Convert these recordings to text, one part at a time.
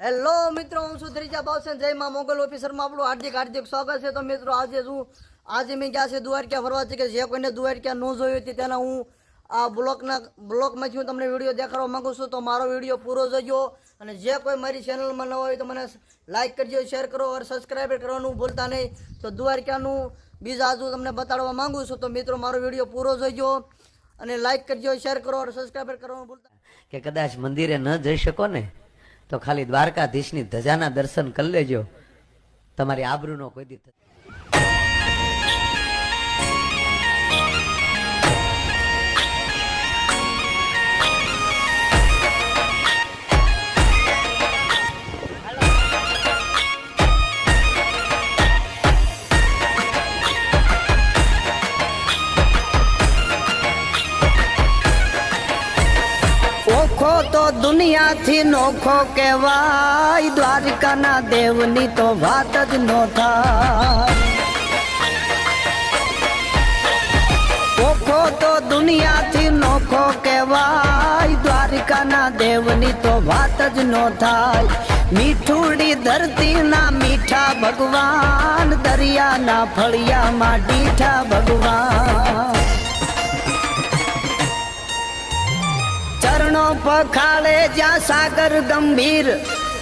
Hello મિત્રો, હું શું ત્રીજા જય માં મોગલ ઓફિસરમાં આપણું હાર્દિક હાર્દિક સ્વાગત છે. તો મિત્રો, આજે શું? આજે મેં ગયા છે? દ્વારકા ફરવા કે જે કોઈને દ્વારકા ન જોયું હતી તેના હું આ બ્લોકના બ્લોકમાંથી હું તમને વીડિયો દેખાડવા માંગુ છું. તો મારો વીડિયો પૂરો જોજો. અને જે કોઈ મારી ચેનલમાં ન હોય તો મને લાઇક કરજો શેર કરો અને સબસ્ક્રાઈબ કરવાનું ભૂલતા નહીં. તો દ્વારકાનું બીજા આજુ તમને બતાડવા માંગુ છું. તો મિત્રો, મારો વીડિયો પૂરો જોજો અને લાઇક કરજો શેર કરો અને સબસ્ક્રાઈબ કરવાનું ભૂલતા કે કદાચ મંદિરે ન જઈ શકો ને? તો ખાલી દ્વારકાધીશની ધજાના દર્શન કરી લેજો. તમારી આબરૂનો કોઈ દી ઓખો તો દુનિયાથી નોખો કહેવાય. દ્વારિકાના દેવની તો વાત જ નો થાય. તો દુનિયાથી નોખો કહેવાય. દ્વારિકાના દેવની તો વાત જ નો થાય. મીઠુડી ધરતીના મીઠા ભગવાન, દરિયાના ફળિયામાં ડીઠા ભગવાન. ચરણો પખાળે જ્યાં સાગર ગંભીર,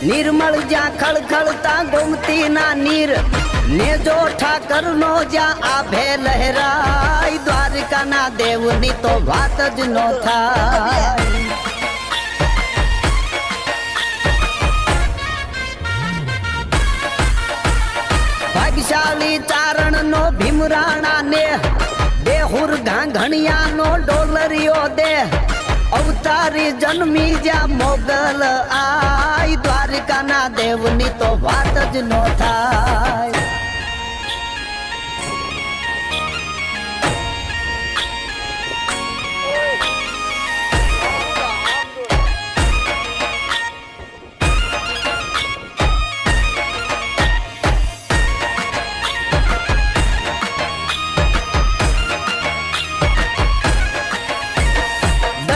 નિર્મળ જ્યાં ખળખળતા ગોમતી ના નીર. નેજો ઠાકર નો જ્યાં આભે લહેરાય દ્વારકા ના દેવની તો વાત જ નો થાય. ભાગશાળી ચારણ નો ભીમરાણા ને બેહુર ઘાંઘણિયા નો ડોલરિયો દે. અવતારી જન્મી જ્યાં મોગલ આય દ્વારિકાના દેવની તો વાત જ નો થાય.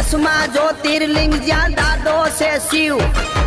દસમા જ્યોતિર્લિંગ જ્યાં દાદો છે શિવ.